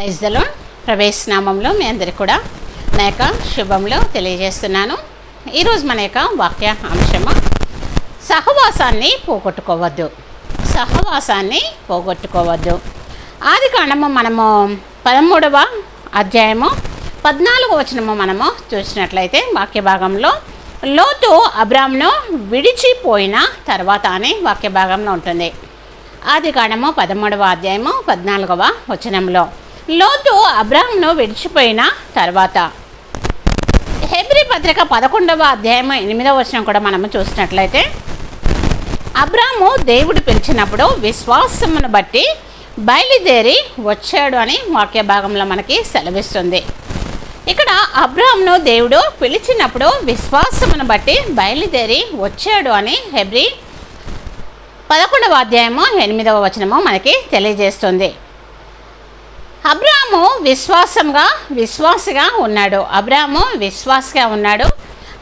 ప్రైజ్దలో ప్రవేశనామంలో మీ అందరికీ కూడా నా యొక్క శుభంలో తెలియజేస్తున్నాను. ఈరోజు మన యొక్క వాక్య అంశము సహవాసాన్ని పోగొట్టుకోవద్దు. సహవాసాన్ని పోగొట్టుకోవద్దు. ఆది కాండము మనము పదమూడవ అధ్యాయము పద్నాలుగు వచనము మనము చూసినట్లయితే వాక్య భాగంలో లోతు అబ్రామ్ను విడిచిపోయిన తర్వాత అని వాక్య భాగంలో ఉంటుంది. ఆది కాండము పదమూడవ అధ్యాయము పద్నాలుగవ వచనంలో లోతు అబ్రాహంను విడిచిపోయిన తర్వాత. హెబ్రి పత్రిక పదకొండవ అధ్యాయం ఎనిమిదవ వచనం కూడా మనము చూసినట్లయితే అబ్రాము దేవుడు పిలిచినప్పుడు విశ్వాసమును బట్టి బయలుదేరి వచ్చాడు అని వాక్య భాగంలో మనకి సెలవిస్తుంది. ఇక్కడ అబ్రామ్ను దేవుడు పిలిచినప్పుడు విశ్వాసమును బట్టి బయలుదేరి వచ్చాడు అని హెబ్రి పదకొండవ అధ్యాయము ఎనిమిదవ వచనము మనకి తెలియజేస్తుంది. అబ్రాము విశ్వాసంగా విశ్వాసగా ఉన్నాడు. అబ్రాము విశ్వాసగా ఉన్నాడు.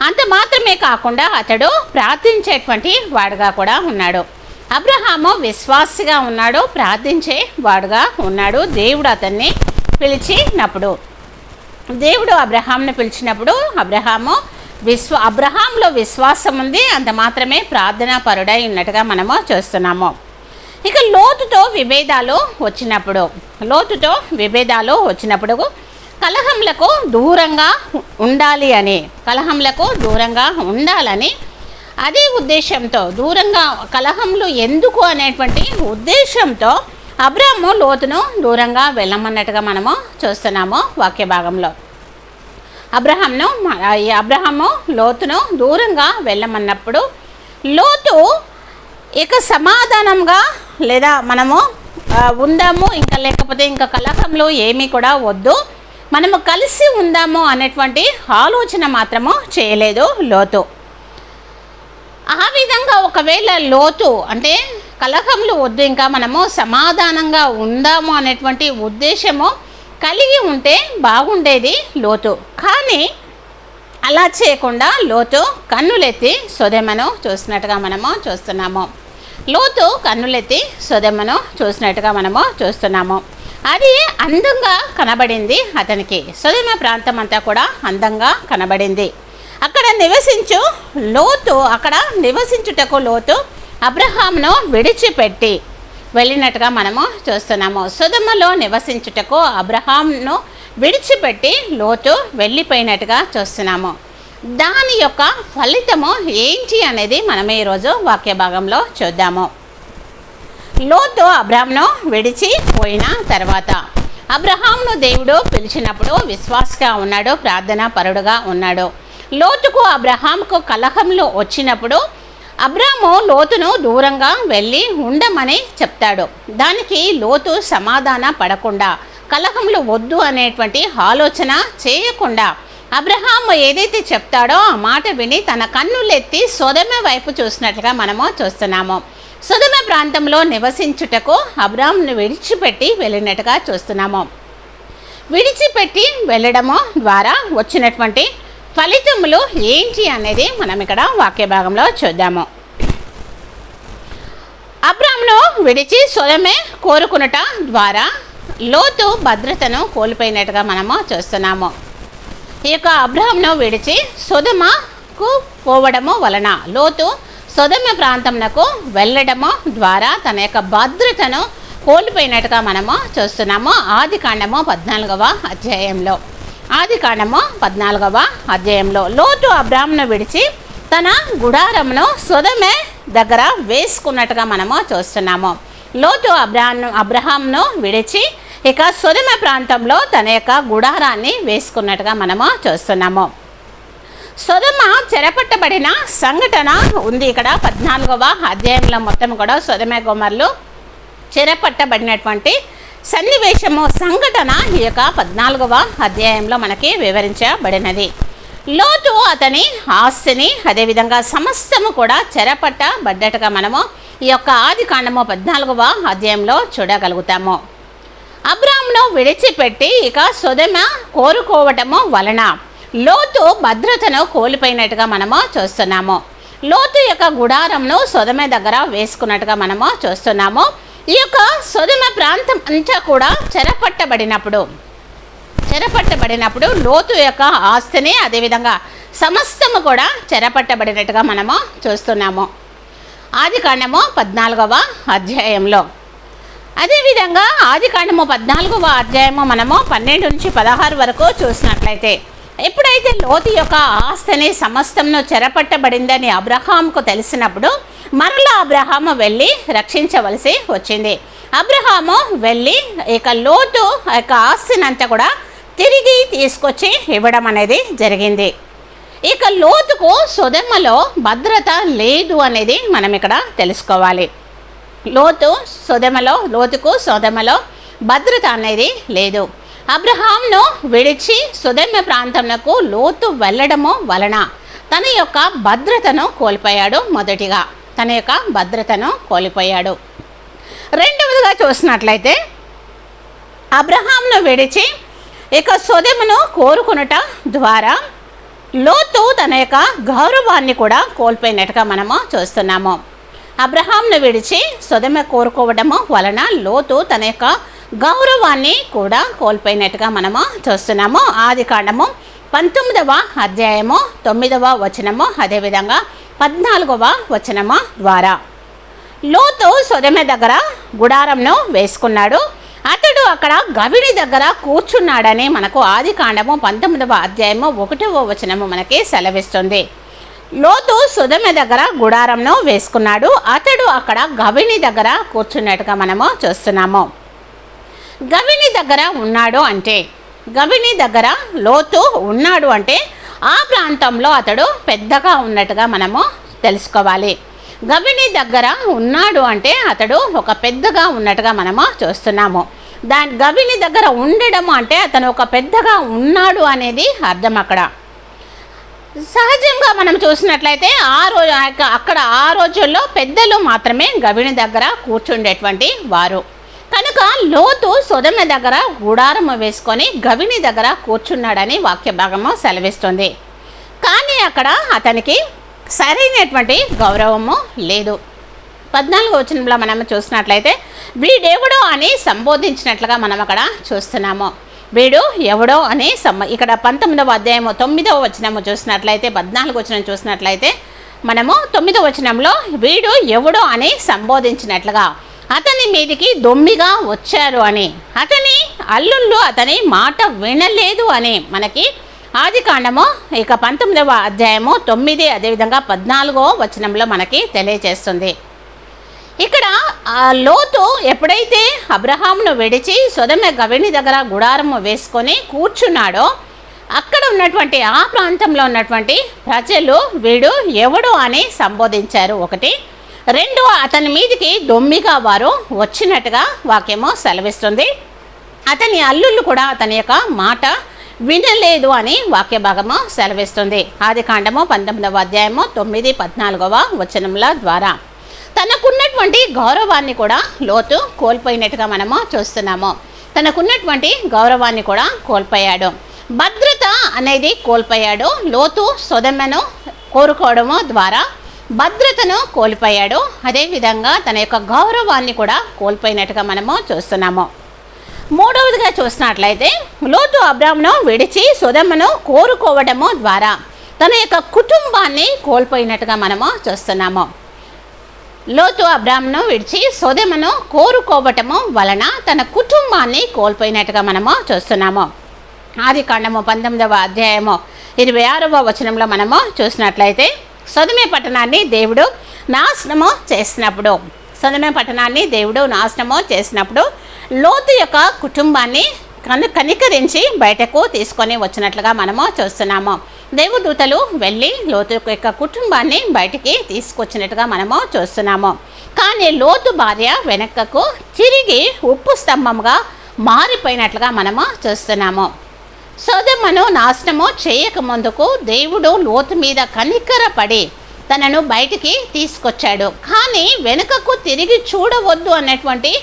అంత మాత్రమే కాకుండా అతడు ప్రార్థించేటువంటి వాడుగా కూడా ఉన్నాడు. అబ్రహాము విశ్వాసిగా ఉన్నాడు ప్రార్థించే వాడుగా ఉన్నాడు. దేవుడు అతన్ని పిలిచినప్పుడు దేవుడు అబ్రహాంను పిలిచినప్పుడు అబ్రహాము విశ్వ అబ్రహాంలో విశ్వాసం ఉంది. అంత మాత్రమే ప్రార్థనా పరుడై ఉన్నట్టుగా మనము చూస్తున్నాము. ఇక లోతుతో విభేదాలు వచ్చినప్పుడు లోతుతో విభేదాలు వచ్చినప్పుడు కలహంలకు దూరంగా ఉండాలి అని కలహంలకు దూరంగా ఉండాలని అదే ఉద్దేశంతో దూరంగా కలహంలు ఎందుకు అనేటువంటి ఉద్దేశంతో అబ్రాము లోతును దూరంగా వెళ్ళమన్నట్టుగా మనము చూస్తున్నాము వాక్య భాగంలో. అబ్రహాంను అబ్రహము అబ్రహాము లోతును దూరంగా వెళ్ళమన్నప్పుడు లోతు ఇక సమాధానంగా లేదా మనము ఉందాము ఇంకా లేకపోతే ఇంకా కలహంలో ఏమీ కూడా వద్దు. మనము కలిసి ఉందాము అనేటువంటి ఆలోచన మాత్రము చేయలేదు లోతు. ఆ విధంగా ఒకవేళ లోతు అంటే కలహంలో వద్దు ఇంకా మనము సమాధానంగా ఉందాము అనేటువంటి ఉద్దేశము కలిగి ఉంటే బాగుండేది లోతు. కానీ అలా చేయకుండా లోతు కన్నులెత్తి సొదెమను చూసినట్టుగా మనము చూస్తున్నాము. లోతు కన్నులెత్తి సొదెమను చూసినట్టుగా మనము చూస్తున్నాము. అది అందంగా కనబడింది అతనికి. సుధమ ప్రాంతం అంతా కూడా అందంగా కనబడింది. అక్కడ నివసించు లోతు అక్కడ నివసించుటకు లోతు అబ్రహాంను విడిచిపెట్టి వెళ్ళినట్టుగా మనము చూస్తున్నాము. సుధమలో నివసించుటకు అబ్రహాంను విడిచిపెట్టి లోతు వెళ్ళిపోయినట్టుగా చూస్తున్నాము. దాని యొక్క ఫలితము ఏంటి అనేది మనం ఈరోజు వాక్య భాగంలో చూద్దాము. లోతు అబ్రాహ్ను విడిచిపోయిన తర్వాత అబ్రహాంను దేవుడు పిలిచినప్పుడు విశ్వాసగా ఉన్నాడు ప్రార్థనా పరుడుగా ఉన్నాడు. లోతుకు అబ్రహాంకు కలహంలో వచ్చినప్పుడు అబ్రాము లోతును దూరంగా వెళ్ళి ఉండమని చెప్తాడు. దానికి లోతు సమాధాన పడకుండా కలహంలో వద్దు అనేటువంటి ఆలోచన చేయకుండా అబ్రహాము ఏదైతే చెప్తాడో ఆ మాట విని తన కన్నులెత్తి సొదమ వైపు చూసినట్లుగా మనము చూస్తున్నాము. సుధమ ప్రాంతంలో నివసించుటకు అబ్రామ్ను విడిచిపెట్టి వెళ్ళినట్టుగా చూస్తున్నాము. విడిచిపెట్టి వెళ్ళడము ద్వారా వచ్చినటువంటి ఫలితములు ఏంటి అనేది మనం ఇక్కడ వాక్య భాగంలో చూద్దాము. అబ్రామ్ను విడిచి సొలమే కోరుకునుట ద్వారా లోతు భద్రతను కోల్పోయినట్టుగా మనము చూస్తున్నాము. ఈ యొక్క అబ్రహంను విడిచి సుధమకు పోవడము వలన లోతు సుధమ ప్రాంతంనకు వెళ్ళడము ద్వారా తన యొక్క భద్రతను కోల్పోయినట్టుగా మనము చూస్తున్నాము. ఆది కాండము పద్నాలుగవ అధ్యాయంలో. ఆది కాండము పద్నాలుగవ అధ్యాయంలో లోతు అబ్రాహ్మను విడిచి తన గుడారమును సుధమే దగ్గర వేసుకున్నట్టుగా మనము చూస్తున్నాము. లోతు అబ్రాహ్ను అబ్రహాంను విడిచి ఇక సుధమ ప్రాంతంలో తన యొక్క గుడారాన్ని వేసుకున్నట్టుగా మనము చూస్తున్నాము. సుధమ చెరపట్టబడిన సంఘటన ఉంది ఇక్కడ. పద్నాలుగవ అధ్యాయంలో మొత్తం కూడా సుధమ గుమర్లు చెరపట్టబడినటువంటి సన్నివేశము సంఘటన ఈ యొక్క పద్నాలుగవ అధ్యాయంలో మనకి వివరించబడినది. లోతు అతని ఆస్తిని అదేవిధంగా సమస్తము కూడా చెరపట్టబడ్డట్టుగా మనము ఈ యొక్క ఆది కాండము పద్నాలుగవ అధ్యాయంలో చూడగలుగుతాము. అబ్రామ్ను విడిచిపెట్టి ఇక సుధమ కోరుకోవటము వలన లోతు భద్రతను కోల్పోయినట్టుగా మనము చూస్తున్నాము. లోతు యొక్క గుడారంను సొదమె దగ్గర వేసుకున్నట్టుగా మనము చూస్తున్నాము. ఈ యొక్క సొదమ ప్రాంతం అంతా కూడా చెరపట్టబడినప్పుడు చెరపట్టబడినప్పుడు లోతు యొక్క ఆస్తిని అదేవిధంగా సమస్తము కూడా చెరపట్టబడినట్టుగా మనము చూస్తున్నాము. ఆది కాండము పద్నాలుగవ అధ్యాయంలో. అదేవిధంగా ఆది కాండము పద్నాలుగవ అధ్యాయము మనము పన్నెండు నుంచి పదహారు వరకు చూసినట్లయితే ఎప్పుడైతే లోతు యొక్క ఆస్తిని సమస్తంను చెరపట్టబడిందని అబ్రహాంకు తెలిసినప్పుడు మరలా అబ్రహాము వెళ్ళి రక్షించవలసి వచ్చింది. అబ్రహాము వెళ్ళి ఇక లోతు యొక్క ఆస్తిని అంతా కూడా తిరిగి తీసుకొచ్చి ఇవ్వడం అనేది జరిగింది. ఇక లోతుకు సుధమ్మలో భద్రత లేదు అనేది మనం ఇక్కడ తెలుసుకోవాలి. లోతు సుధమలో లోతుకు సుధమలో భద్రత అనేది లేదు. అబ్రహాంను విడిచి సుధమ్య ప్రాంతంలో లోతు వెళ్ళడము వలన తన యొక్క భద్రతను కోల్పోయాడు మొదటిగా. తన యొక్క భద్రతను కోల్పోయాడు. రెండవదిగా చూసినట్లయితే అబ్రహాంను విడిచి ఇక సుధమును కోరుకునుట ద్వారా లోతు తన యొక్క గౌరవాన్ని కూడా కోల్పోయినట్టుగా మనము చూస్తున్నాము. అబ్రహాంను విడిచి సుధమ కోరుకోవడము వలన లోతు తన యొక్క గౌరవాన్ని కూడా కోల్పోయినట్టుగా మనము చూస్తున్నాము. ఆది కాండము పంతొమ్మిదవ అధ్యాయము తొమ్మిదవ వచనము అదేవిధంగా పద్నాలుగవ వచనము ద్వారా. లోతు సొదమ దగ్గర గుడారంను వేసుకున్నాడు. అతడు అక్కడ గవిడి దగ్గర కూర్చున్నాడని మనకు ఆది కాండము పంతొమ్మిదవ అధ్యాయము ఒకటవ వచనము మనకి సెలవిస్తుంది. లోతు సుధమ దగ్గర గుడారంను వేసుకున్నాడు. అతడు అక్కడ గవిని దగ్గర కూర్చున్నట్టుగా మనము చూస్తున్నాము. గవిని దగ్గర ఉన్నాడు అంటే గవిని దగ్గర లోతు ఉన్నాడు అంటే ఆ ప్రాంతంలో అతడు పెద్దగా ఉన్నట్టుగా మనము తెలుసుకోవాలి. గవిని దగ్గర ఉన్నాడు అంటే అతడు ఒక పెద్దగా ఉన్నట్టుగా మనము చూస్తున్నాము. దాని గవిని దగ్గర ఉండడం అంటే అతను ఒక పెద్దగా ఉన్నాడు అనేది అర్థం అక్కడ. సహజంగా మనం చూసినట్లయితే ఆ రోజు అక్కడ ఆ రోజుల్లో పెద్దలు మాత్రమే గవిని దగ్గర కూర్చుండేటువంటి వారు. కనుక లోతు సొదమ దగ్గర గుడారము వేసుకొని గవిని దగ్గర కూర్చున్నాడని వాక్య భాగము సెలవిస్తుంది. కానీ అక్కడ అతనికి సరైనటువంటి గౌరవము లేదు. పద్నాలుగు వచనంలో మనం చూసినట్లయితే వీడెవడో అని సంబోధించినట్లుగా మనం అక్కడ చూస్తున్నాము. వీడు ఎవడో అనే సమ్మ ఇక్కడ పంతొమ్మిదవ అధ్యాయము తొమ్మిదవ వచనము చూసినట్లయితే పద్నాలుగు వచనం చూసినట్లయితే మనము తొమ్మిదవ వచనంలో వీడు ఎవడో అని సంబోధించినట్లుగా అతని మీదికి దొమ్మిగా వచ్చారు అని అతని అల్లుళ్ళు అతని మాట వినలేదు అని మనకి ఆది కాండము ఇక పంతొమ్మిదవ అధ్యాయము తొమ్మిది అదేవిధంగా పద్నాలుగో వచనంలో మనకి తెలియజేస్తుంది. ఇక్కడ ఆ లోతు ఎప్పుడైతే అబ్రహాంను విడిచి సొదమ గవిని దగ్గర గుడారము వేసుకొని కూర్చున్నాడో అక్కడ ఉన్నటువంటి ఆ ప్రాంతంలో ఉన్నటువంటి ప్రజలు వీడు ఎవడు అని సంబోధించారు. ఒకటి. రెండు అతని మీదికి దొమ్మిగా వారు వచ్చినట్టుగా వాక్యము సెలవిస్తుంది. అతని అల్లుళ్ళు కూడా అతని యొక్క మాట వినలేదు అని వాక్య భాగము సెలవిస్తుంది. ఆది కాండము పంతొమ్మిదవ అధ్యాయము తొమ్మిది పద్నాలుగవ వచనముల ద్వారా. తనకున్నటువంటి గౌరవాన్ని కూడా లోతు కోల్పోయినట్టుగా మనము చూస్తున్నాము. తనకున్నటువంటి గౌరవాన్ని కూడా కోల్పోయాడు. భద్రత అనేది కోల్పోయాడు. లోతు సొదమ్మను కోరుకోవడము ద్వారా భద్రతను కోల్పోయాడు. అదేవిధంగా తన యొక్క గౌరవాన్ని కూడా కోల్పోయినట్టుగా మనము చూస్తున్నాము. మూడవదిగా చూసినట్లయితే లోతు అబ్రామ్ను విడిచి సుధమ్మను కోరుకోవడము ద్వారా తన యొక్క కుటుంబాన్ని కోల్పోయినట్టుగా మనము చూస్తున్నాము. లోతు అబ్రామ్ను విడిచి సోదెమను కోరుకోవటము వలన తన కుటుంబాన్ని కోల్పోయినట్టుగా మనము చూస్తున్నాము. ఆది కాండము పంతొమ్మిదవ అధ్యాయము ఇరవై ఆరవ వచనంలో మనము చూసినట్లయితే సొదమే పట్టణాన్ని దేవుడు నాశనము చేసినప్పుడు సొదమే పట్టణాన్ని దేవుడు నాశనము చేసినప్పుడు లోతు యొక్క కుటుంబాన్ని కను కనికరించి బయటకు తీసుకొని వచ్చినట్లుగా మనము చూస్తున్నాము. దేవదూతలు వెళ్ళి లోతు యొక్క కుటుంబాన్ని బయటికి తీసుకొచ్చినట్టుగా మనము చూస్తున్నాము. కానీ లోతు భార్య వెనక్కకు తిరిగి ఉప్పు స్తంభంగా మారిపోయినట్లుగా మనము చూస్తున్నాము. సోదమ్మను నాశనము చేయకముందుకు దేవుడు లోతు మీద కనికరపడి తనను బయటికి తీసుకొచ్చాడు. కానీ వెనుకకు తిరిగి చూడవద్దు అన్నటువంటి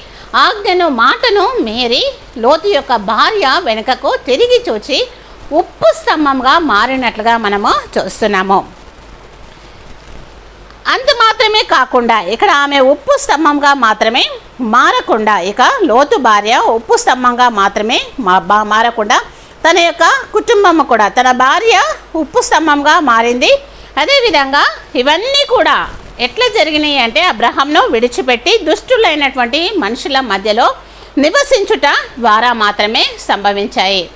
ఆజ్ఞను మాటను మేరీ లోతు యొక్క భార్య వెనుకకు తిరిగి చూచి ఉప్పు స్తంభంగా మారినట్లుగా మనము చూస్తున్నాము. అంత మాత్రమే కాకుండా ఇక్కడ ఆమె ఉప్పు స్తంభంగా మాత్రమే మారకుండా ఇక లోతు భార్య ఉప్పు స్తంభంగా మాత్రమే మా మారకుండా తన యొక్క కుటుంబం కూడా తన భార్య ఉప్పు స్తంభంగా మారింది. అదేవిధంగా ఇవన్నీ కూడా ఎట్లా జరిగినాయి అంటే అబ్రహంను విడిచిపెట్టి దుష్టులైనటువంటి మనుషుల మధ్యలో నివసించుట ద్వారా మాత్రమే సంభవించాయి.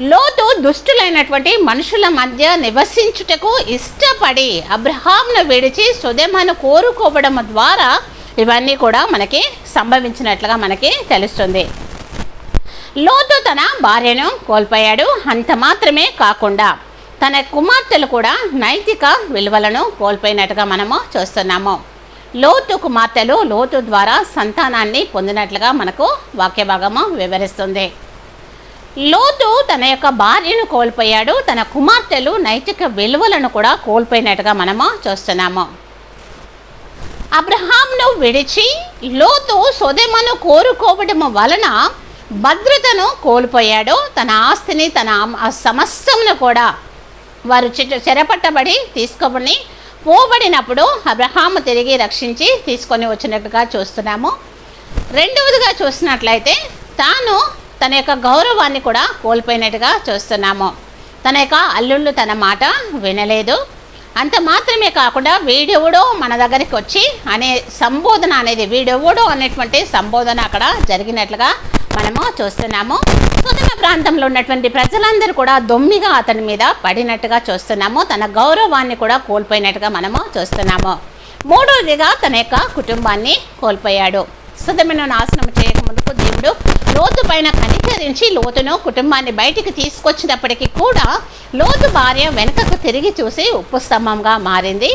లోతు దుష్టులైనటువంటి మనుషుల మధ్య నివసించుటకు ఇష్టపడి అబ్రహాంను విడిచి సుధమను కోరుకోవడం ద్వారా ఇవన్నీ కూడా మనకి సంభవించినట్లుగా మనకి తెలుస్తుంది. లోతు తన భార్యను కోల్పోయాడు. అంత మాత్రమే కాకుండా తన కుమార్తెలు కూడా నైతిక విలువలను కోల్పోయినట్టుగా మనము చూస్తున్నాము. లోతు కుమార్తెలు లోతు ద్వారా సంతానాన్ని పొందినట్లుగా మనకు వాక్య భాగము వివరిస్తుంది. లోతు తన యొక్క భార్యను కోల్పోయాడు. తన కుమార్తెలు నైతిక విలువలను కూడా కోల్పోయినట్టుగా మనము చూస్తున్నాము. అబ్రహాంను విడిచి లోతు సొదెమను కోరుకోవడం వలన భద్రతను కోల్పోయాడు. తన ఆస్తిని తన సమస్తమును కూడా వారు చెరపట్టబడి తీసుకోబడి పోబడినప్పుడు అబ్రహాము తిరిగి రక్షించి తీసుకొని వచ్చినట్టుగా చూస్తున్నాము. రెండవదిగా చూసినట్లయితే తాను తన యొక్క గౌరవాన్ని కూడా కోల్పోయినట్టుగా చూస్తున్నాము. తన యొక్క అల్లుళ్ళు తన మాట వినలేదు. అంత మాత్రమే కాకుండా వీడెవడో మన దగ్గరికి వచ్చి అనే సంబోధన అనేది వీడెవడో అనేటువంటి సంబోధన అక్కడ జరిగినట్లుగా మనము చూస్తున్నాము. సుదన ప్రాంతంలో ఉన్నటువంటి ప్రజలందరూ కూడా దొమ్మిగా అతని మీద పడినట్టుగా చూస్తున్నాము. తన గౌరవాన్ని కూడా కోల్పోయినట్టుగా మనము చూస్తున్నాము. మూడవదిగా తన యొక్క కుటుంబాన్ని కోల్పోయాడు. సుధమైన నాశనం చేయక ముందుకు దేవుడు లోతు పైన కనికరించి లోతును కుటుంబాన్ని బయటికి తీసుకొచ్చినప్పటికీ కూడా లోతు భార్య వెనుకకు తిరిగి చూసి ఉప్పు స్తంభంగా మారింది.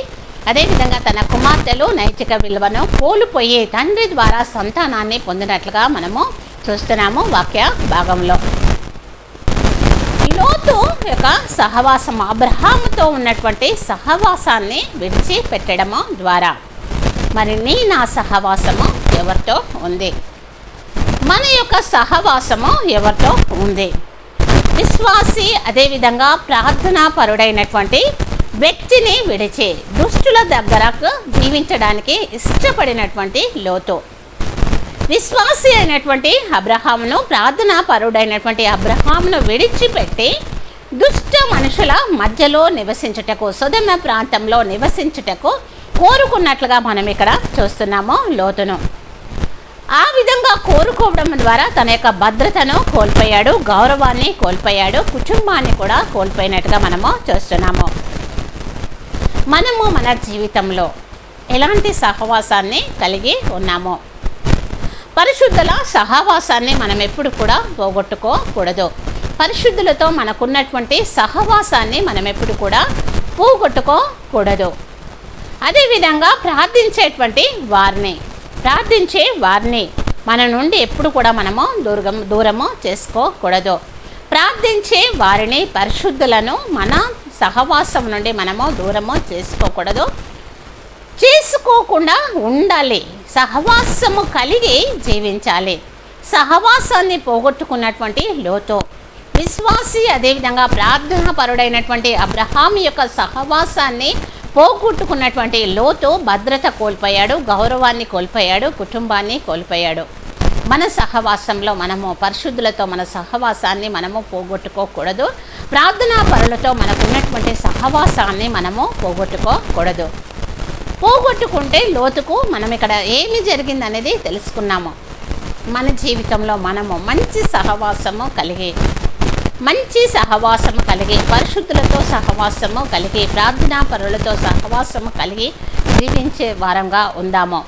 అదేవిధంగా తన కుమార్తెలు నైతిక విలువను కోల్పోయే తండ్రి ద్వారా సంతానాన్ని పొందినట్లుగా మనము చూస్తున్నాము వాక్య భాగంలో. లోతు యొక్క సహవాసం అబ్రహాముతో ఉన్నటువంటి సహవాసాన్ని విడిచిపెట్టడము ద్వారా. మరి నీ నా సహవాసము ఎవరితో ఉంది? మన యొక్క సహవాసము ఎవరితో ఉంది? విశ్వాసి అదేవిధంగా ప్రార్థనా పరుడైనటువంటి వ్యక్తిని విడిచి దుష్టుల దగ్గరకు జీవించడానికి ఇష్టపడినటువంటి లోతు. విశ్వాసి అయినటువంటి అబ్రహామును ప్రార్థనా పరుడైనటువంటి అబ్రహామును విడిచిపెట్టి దుష్ట మనుషుల మధ్యలో నివసించుటకు సుధమ ప్రాంతంలో నివసించుటకు కోరుకున్నట్లుగా మనం ఇక్కడ చూస్తున్నాము లోతును. ఆ విధంగా కోరుకోవడం ద్వారా తన యొక్క భద్రతను కోల్పోయాడు గౌరవాన్ని కోల్పోయాడు కుటుంబాన్ని కూడా కోల్పోయినట్టుగా మనము చూస్తున్నాము. మనము మన జీవితంలో ఎలాంటి సహవాసాన్ని కలిగి ఉన్నాము? పరిశుద్ధుల సహవాసాన్ని మనం ఎప్పుడు కూడా పోగొట్టుకోకూడదు. పరిశుద్ధులతో మనకున్నటువంటి సహవాసాన్ని మనం ఎప్పుడు కూడా పోగొట్టుకోకూడదు. అదేవిధంగా ప్రార్థించేటువంటి వారిని ప్రార్థించే వారిని. మన నుండి ఎప్పుడు కూడా మనము దూరం దూరము చేసుకోకూడదు. ప్రార్థించే వారిని పరిశుద్ధులను మన సహవాసం నుండి మనము దూరము చేసుకోకూడదు. చేసుకోకుండా ఉండాలి. సహవాసము కలిగి జీవించాలి. సహవాసాన్ని పోగొట్టుకున్నటువంటి లోతో. విశ్వాసి అదేవిధంగా ప్రార్థనా పరుడైనటువంటి అబ్రహాం యొక్క సహవాసాన్ని పోగొట్టుకున్నటువంటి లోతు భద్రత కోల్పోయాడు గౌరవాన్ని కోల్పోయాడు కుటుంబాన్ని కోల్పోయాడు. మన సహవాసంలో మనము పరిశుద్ధులతో మన సహవాసాన్ని మనము పోగొట్టుకోకూడదు. ప్రార్థనా పరులతో మనకున్నటువంటి సహవాసాన్ని మనము పోగొట్టుకోకూడదు. పోగొట్టుకుంటే లోతుకు మనం ఇక్కడ ఏమి జరిగిందనేది తెలుసుకున్నాము. మన జీవితంలో మనము మంచి సహవాసము కలిగి మంచి సహవాసము కలిగి పరిశుద్ధులతో సహవాసము కలిగి ప్రార్థనా పరులతో సహవాసము కలిగి జీవించే వారంగా ఉందాము.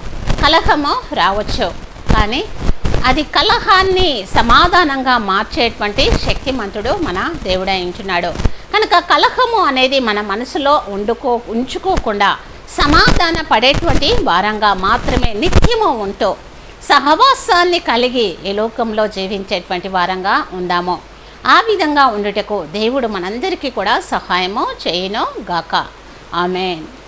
కలహము రావచ్చు కానీ అది కలహాన్ని సమాధానంగా మార్చేటువంటి శక్తిమంతుడు మన దేవుడయించున్నాడు కనుక కలహము అనేది మన మనసులో ఉండుకో ఉంచుకోకుండా సమాధాన పడేటువంటి వారంగా మాత్రమే నిత్యము ఉంటూ సహవాసాన్ని కలిగి ఈ లోకంలో జీవించేటువంటి వారంగా ఉందాము. ఆ విధంగా ఉండుటకు దేవుడు మనందరికీ కూడా సహాయము చేయను గాక. ఆమెన్.